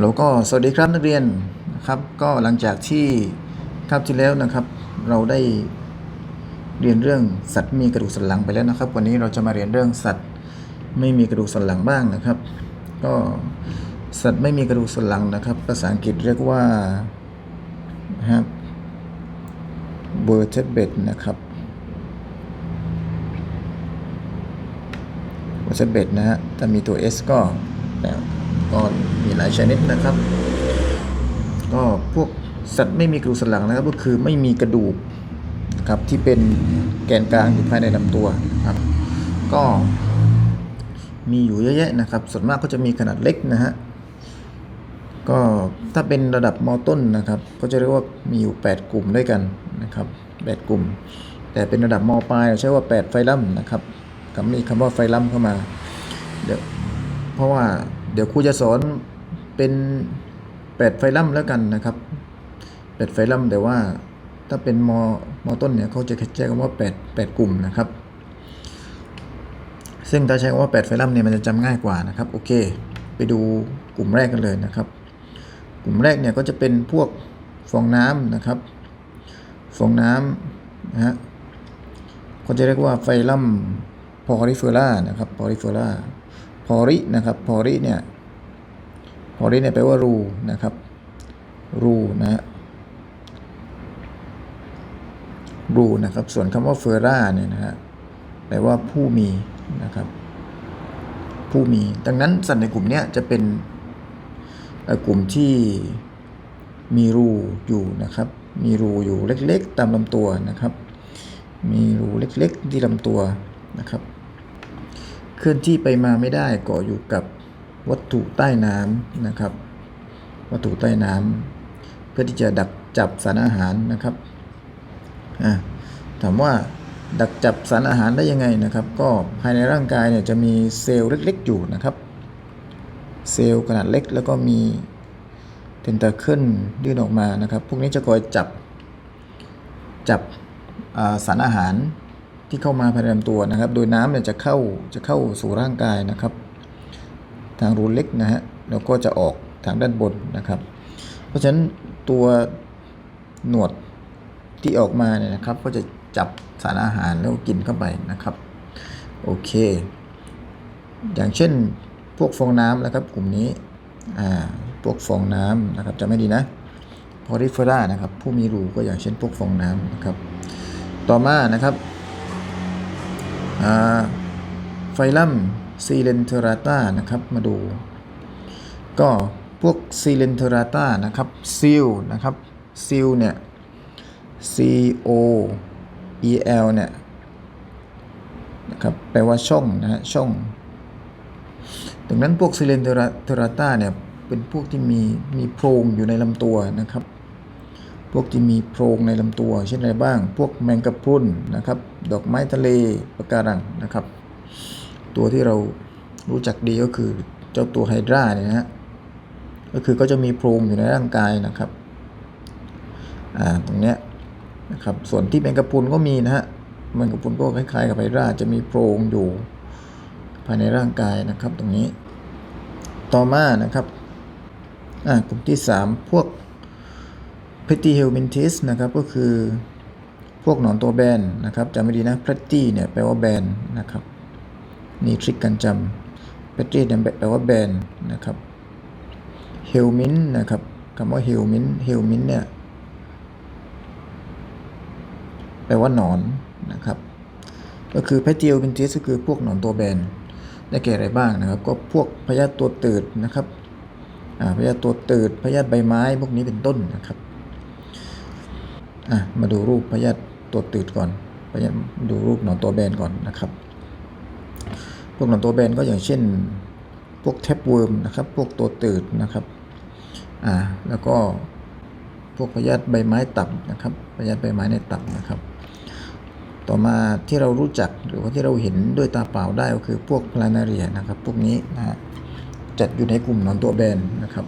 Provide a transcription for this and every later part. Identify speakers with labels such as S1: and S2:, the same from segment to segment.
S1: แล้วก็สวัสดีครับนักเรียนนะครับก็หลังจากที่คาบที่แล้วนะครับ เราได้เรียนเรื่องสัตว์มีกระดูกสันหลังไปแล้วนะครับ วันนี้เราจะมาเรียนเรื่องสัตว์ไม่มีกระดูกสันหลังบ้างนะครับ ก็สัตว์ไม่มีกระดูกสันหลังนะครับ ภาษาอังกฤษเรียกว่านะครับ vertebrate นะครับ vertebrate นะฮะถ้ามีตัว s ก็แล้ว ก็มีหลายชนิดนะครับ ก็พวกสัตว์ไม่มีกระดูกสันหลังนะครับ ก็คือไม่มีกระดูกครับที่เป็นแกนกลางอยู่ภายในลำตัวครับ ก็มีอยู่เยอะแยะนะครับ ส่วนมากก็จะมีขนาดเล็กนะฮะก็ถ้าเป็นระดับมอต้นนะครับ ก็จะเรียกว่ามีอยู่ 8 กลุ่มด้วยกันนะครับ8กลุ่ม แต่เป็นระดับมอปลายเราใช้ว่า 8 ไฟลัมนะครับคำนี้คำว่าไฟลัมเข้ามาเดี๋ยวเพราะว่า เดี๋ยวครูจะสอนเป็น8ไฟลัมแล้วกันนะครับ8ไฟลัมแต่ว่าถ้าเป็นมมต้นเนี่ยเขาจะใช้คำว่า8 8กลุ่มนะครับ ซึ่งถ้าใช้คำว่า8ไฟลัมเนี่ยมันจะจำง่ายกว่านะครับโอเค ไปดูกลุ่มแรกกันเลยนะครับ กลุ่มแรกเนี่ยก็จะเป็นพวกฟองน้ำนะครับฟองน้ำนะฮะเขาจะเรียกว่าไฟลัมพอริเฟอร่านะครับพอริเฟอร่า พอรินะครับพอริเนี่ยพอริเนี่ยแปลว่ารูนะครับ รูนะฮะรูนะครับ ส่วนคำว่าเฟอร่าเนี่ยนะฮะแปลว่าผู้มีนะครับ ผู้มี ดังนั้นสัตว์ในกลุ่มนี้จะเป็นกลุ่มที่มีรูอยู่นะครับ มีรูอยู่เล็กๆ ตามลำตัวนะครับ มีรูเล็กๆที่ลำตัวนะครับ ลื่อนที่ไปมาไม่ได้กาะอยู่กับวัตถุใต้น้ำนะครับ วัตถุใต้น้ำเพื่อที่จะดักจับสารอาหารนะครับถามว่าดักจับสารอาหารได้ยังไงนะครับ ก็ภายในร่างกายเนี่ยจะมีเซลล์เล็กๆอยู่นะครับ เซลล์ขนาดเล็กแล้วก็มีเทนตาเคิลยื่นออกมานะครับ พวกนี้จะคอยจับจับสารอาหาร ที่เข้ามาภายในลำตัวนะครับ โดยน้ำเนี่ยจะเข้าจะเข้าสู่ร่างกายนะครับ ทางรูเล็กนะฮะแล้วก็จะออกทางด้านบนนะครับ เพราะฉะนั้นตัวหนวดที่ออกมาเนี่ยนะครับ ก็จะจับสารอาหารแล้วกินเข้าไปนะครับ โอเค อย่างเช่นพวกฟองน้ำนะครับ กลุ่มนี้อ่าพวกฟองน้ำนะครับจะไม่ดีนะพอริเฟอร่านะครับ ผู้มีรูก็อย่างเช่นพวกฟองน้ำนะครับ ต่อมานะครับ ไฟลัมซีเลนเทราตานะครับ มาดู ก็พวกซีเลนเทราตานะครับซิลนะครับซิลเนี่ย C O E L เนี่ยนะครับแปลว่าช่องนะฮะช่อง ดังนั้นพวกซิเลนเทราตาเนี่ย เป็นพวกที่มีมีโพรงอยู่ในลำตัวนะครับ วกที่มีโพรงในลำตัว เช่นอะไรบ้าง พวกแมงกะพรุนนะครับ ดอกไม้ทะเลปะการังนะครับ ตัวที่เรารู้จักดีก็คือเจ้าตัวไฮดราเนี่ยนะฮะก็คือก็จะมีโพรงอยู่ในร่างกายนะครับอ่าตรงเนี้ยนะครับส่วนที่แมงกะพรุนก็มีนะฮะแมงกะพรุนก็คล้ายๆกับไฮดราจะมีโพรงอยู่ภายในร่างกายนะครับตรงนี้ ต่อมานะครับอ่ากลุ่มที่ 3 พวก p r e t t y h e l m i n t i s นะครับก็คือพวกหนอนตัวแบนนะครับจำไม่ดีนะ p r e t t y เนี่ยแปลว่าแบนนะครับนี่ทริคการจำ p r e t t y เนี่ยแปลว่าแบนนะครับ h e l m i n นะครับคำว่า h e l m i n h e l m i n เนี่ยแปลว่าหนอนนะครับก็คือ p r e t t y h e l m i n t i s ก็คือพวกหนอนตัวแบนได้แก่อะไรบ้างนะครับ ก็พวกพยาธิตัวตืดนะครับพยาธิตัวตืดพยาธิใบไม้พวกนี้เป็นต้นนะครับ อะมาดูรูปพยาธิตัวตืดก่อนพยาธิดูรูปหนอนตัวแบนก่อนนะครับ พวกหนอนตัวแบนก็อย่างเช่น พวกแทปเวิร์มนะครับ พวกตัวตืดนะครับอ่าแล้วก็พวกพยาธิใบไม้ตับนะครับพยาธิใบไม้ในตับนะครับ ต่อมาที่เรารู้จักหรือว่าที่เราเห็นด้วยตาเปล่าได้ก็คือพวกพลานาเรียนะครับ พวกนี้นะฮะจัดอยู่ในกลุ่มหนอนตัวแบนนะครับ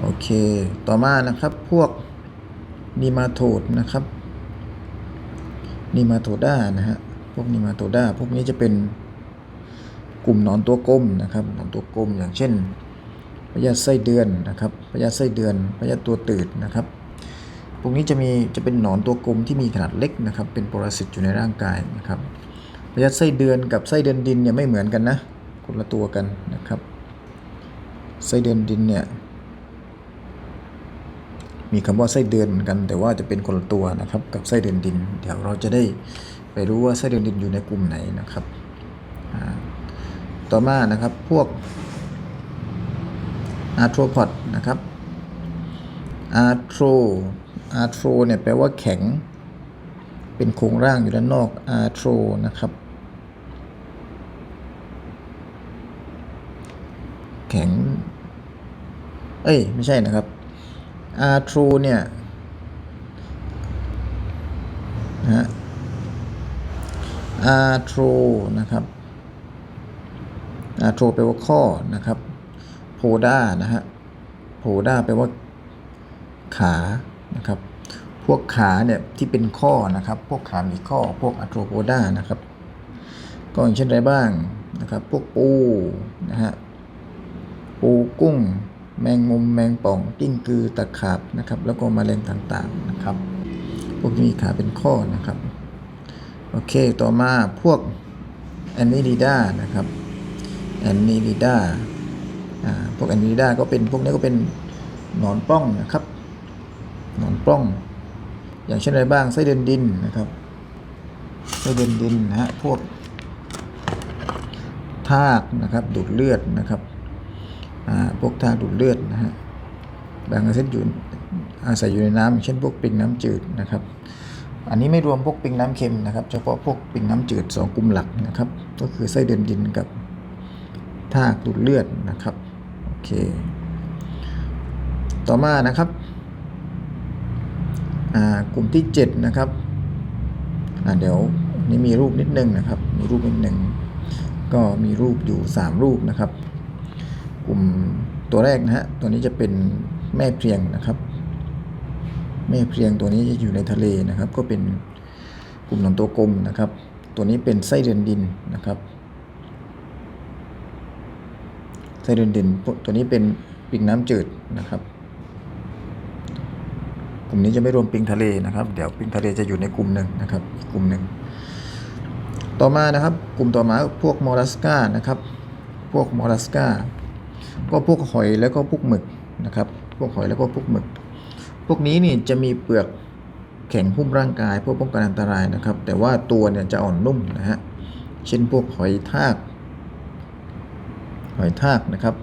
S1: โอเค ต่อมานะครับพวก นีมาโทดนะครับนีมาโทด้านะฮะพวกนีมาโทด้าพวกนี้จะเป็นกลุ่มหนอนตัวกลมนะครับหนอนตัวกลมอย่างเช่นพยาธิไส้เดือนนะครับพยาธิไส้เดือนพยาธิตัวตืดนะครับพวกนี้จะมีจะเป็นหนอนตัวกลมที่มีขนาดเล็กนะครับ เป็นปรสิตอยู่ในร่างกายนะครับพยาธิไส้เดือนกับไส้เดือนดินเนี่ยไม่เหมือนกันนะคนละตัวกันนะครับไส้เดือนดินเนี่ย มีคำว่าไส้เดือนเหมือนกัน แต่ว่าจะเป็นคนละตัวนะครับกับไส้เดือนดิน เดี๋ยวเราจะได้ไปรู้ว่าไส้เดือนดินอยู่ในกลุ่มไหนนะครับ ต่อมานะครับพวกอาร์โทรพอดนะครับอาร์โทรอาร์โทรเนี่ยแปลว่าแข็ง เป็นโครงร่างอยู่ด้านนอกอาร์โทรนะครับแข็ง เอ้ย ไม่ใช่นะครับ อาร์ทรเนี่ยนะฮะอาร์ทรนะครับอาร์โทรแปลว่าข้อนะครับโพดานะฮะโพดาแปลว่าขานะครับ พวกขาเนี่ยที่เป็นข้อนะครับ พวกขามีข้อ พวกอาร์โทรโพดานะครับ ก็อย่างเช่นอะไรบ้างนะครับ พวกปูนะฮะ ปูกุ้ง แมงมุมแมงป่องกิ้งกือตะขาบนะครับ แล้วก็แมลงต่างๆนะครับ พวกที่มีขาเป็นข้อนะครับ โอเคต่อมาพวกแอนนิลิดานะครับแอนนิลิดาอ่าพวกแอนนิลิดาก็เป็นพวกนี้ก็เป็นหนอนปล้องนะครับหนอนปล้อง อย่างเช่นอะไรบ้างไส้เดือนดินนะครับไส้เดือนดินนะฮะพวกทากนะครับดูดเลือดนะครับ พวกทาดูดเลือดนะฮะบางชนิดอยู่อาศัยอยู่ในน้ำเช่นพวกปิงน้ำจืดนะครับ อันนี้ไม่รวมพวกปิงน้ำเค็มนะครับ เฉพาะพวกปิงน้ำจืดสองกลุ่มหลักนะครับ ก็คือไส้เดือนดินกับทาดูดเลือดนะครับโอเค ต่อมานะครับกลุ่มที่7นะครับเดี๋ยวนี่มีรูปนิดนึงนะครับ มีรูปนิดนึงก็มีรูปอยู่ 3 รูปนะครับ ลุ่มตัวแรกนะฮะตัวนี้จะเป็นแม่เพียงนะครับ แม่เพียงตัวนี้จะอยู่ในทะเลนะครับ ก็เป็นกลุ่มหนอนตัวกลมนะครับ ตัวนี้เป็นไส้เดือนดินนะครับไส้เดือนดินพวกตัวนี้เป็นปิงน้ำจืดนะครับ กลุ่มนี้จะไม่รวมปิงทะเลนะครับ เดี๋ยวปิงทะเลจะอยู่ในกลุ่มหนึ่งนะครับอีกกลุ่มหนึ่งต่อมานะครับ กลุ่มต่อมาพวกมอลลัสกานะครับ พวกมอลลัสกา ก็พวกหอยแล้วก็พวกหมึกนะครับ พวกหอยแล้วก็พวกหมึก พวกนี้นี่จะมีเปลือกแข็งหุ้มร่างกายเพื่อป้องกันอันตรายนะครับ แต่ว่าตัวเนี่ยจะอ่อนนุ่มนะฮะ เช่นพวกหอยทาก หอยทากนะครับ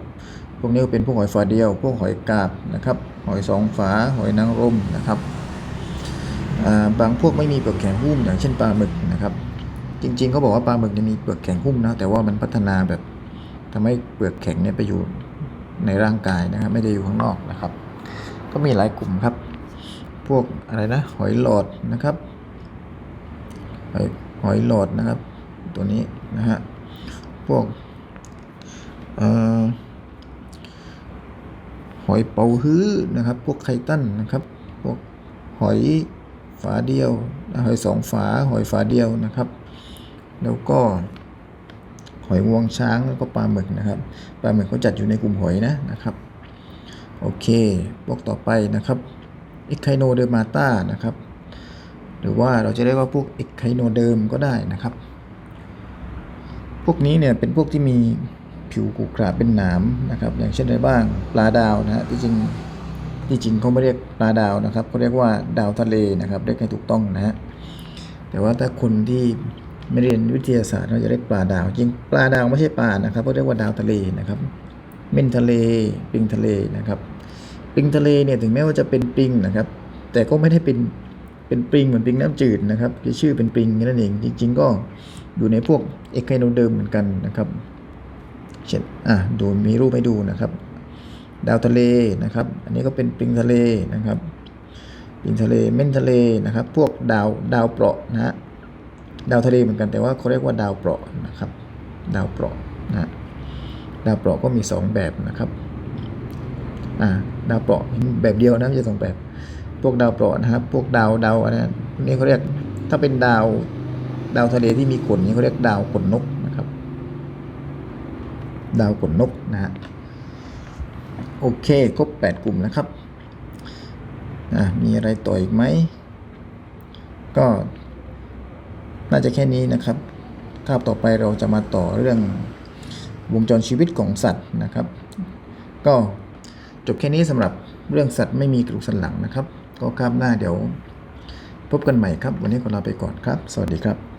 S1: พวกนี้เป็นพวกหอยฝาเดียว พวกหอยกาบนะครับ หอยสองฝา หอยนางรมนะครับบางพวกไม่มีเปลือกแข็งหุ้มอย่างเช่นปลาหมึกนะครับ จริงๆเขาบอกว่าปลาหมึกเนี่ยมีเปลือกแข็งหุ้มนะ แต่ว่ามันพัฒนาแบบ ทำให้เปลือกแข็งเนี่ยไปอยู่ในร่างกายนะครับไม่ได้อยู่ข้างนอกนะครับ ก็มีหลายกลุ่มครับ พวกอะไรนะหอยหลอดนะครับหอยหอยหลอดนะครับ ตัวนี้นะฮะพวกออหอยเป๋าฮื้อนะครับ พวกไข่ตั้นนะครับ พวกหอยฝาเดียว หอยสองฝา หอยฝาเดียวนะครับ แล้วก็ หอยงวงช้างแล้วก็ปลาหมึกนะครับปลาหมึกเขาจัดอยู่ในกลุ่มหอยนะนะครับโอเคพวกต่อไปนะครับอิคไคโนเดอร์มาตานะครับหรือว่าเราจะเรียกว่าพวกอิคไคโนเดิมก็ได้นะครับ พวกนี้เนี่ยเป็นพวกที่มีผิวขรุขระเป็นหนามนะครับ อย่างเช่นอะไรบ้างปลาดาวนะฮะที่จริงที่จริงเขาไม่เรียกปลาดาวนะครับเขาเรียกว่าดาวทะเลนะครับเรียกให้ถูกต้องนะฮะแต่ว่าถ้าคนที่ ไม่เรียนวิทยาศาสตร์เราจะเรียกปลาดาว จริงปลาดาวไม่ใช่ปลานะครับเขาเรียกว่าดาวทะเลนะครับเม่นทะเลปิงทะเลนะครับปิงทะเลเนี่ยถึงแม้ว่าจะเป็นปิงนะครับ แต่ก็ไม่ได้เป็นเป็นปิงเหมือนปิงน้ำจืดนะครับชื่อเป็นปิงนั่นเองจริง ๆ ก็อยู่ในพวกเอกไคโนเดิมเหมือนกันนะครับเช่นอะดูมีรูปให้ดูนะครับ ดาวทะเลนะครับ อันนี้ก็เป็นปิงทะเลนะครับปิงทะเลเม่นทะเลนะครับ พวกดาวดาวเปราะนะฮะ ดาวทะเลเหมือนกันแต่ว่าเขาเรียกว่าดาวเปราะนะครับ ดาวเปราะนะดาวเปราะก็มีสองแบบนะครับอ่าดาวเปราะแบบเดียวนะไม่ใช่สองแบบ พวกดาวเปราะนะครับ พวกดาวดาวอะไรนะพวกนี้เขาเรียกถ้าเป็นดาวดาวทะเลที่มีขนนี่เขาเรียกดาวขนนกนะครับ ดาวขนนกนะฮะโอเคครบ 8 กลุ่มแล้วครับอะมีอะไรต่ออีกไหม ก็ น่าจะแค่นี้นะครับคาบต่อไปเราจะมาต่อเรื่องวงจรชีวิตของสัตว์นะครับ ก็จบแค่นี้สำหรับเรื่องสัตว์ไม่มีกระดูกสันหลังนะครับ ก็คาบหน้าเดี๋ยวพบกันใหม่ครับ วันนี้ขอลาไปก่อนครับ สวัสดีครับ